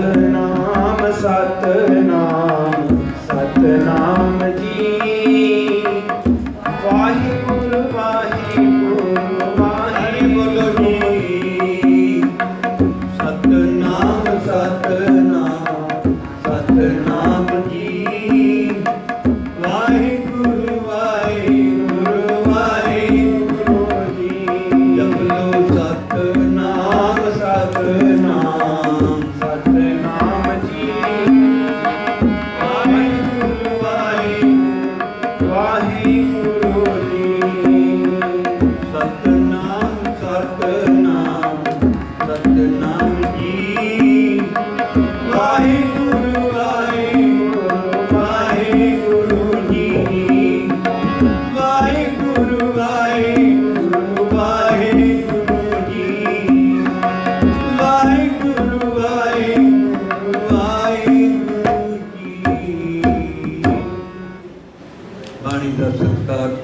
ਸਤਨਾਮ ਸਤਨਾਮ ਸਤਨਾਮ ਜੀ। ਵਾਹਿਗੁਰੂ ਵਾਹਿਗੁਰੂ ਵਾਹਿਗੁਰੂ ਜੀ। ਸਤਨਾਮ ਸਤਨਾਮ ਸਤਨਾਮ ਜੀ। ਵਾਹਿਗੁਰੂ ਵਾਹਿਗੁਰੂ ਵਾਹਿਗੁਰੂ ਜੀ। ਜਪ ਲੋ ਸਤਨਾਮ ਸਤਨਾਮ। ਵਾਹਿਗੁਰੂ ਜੀ। ਸਤਨਾਮ ਸਤਨਾਮ ਵਾਹਿਗੁਰੂ ਜੀ ਬਾਣੀ ਦਾ ਸਤਿਕਾਰ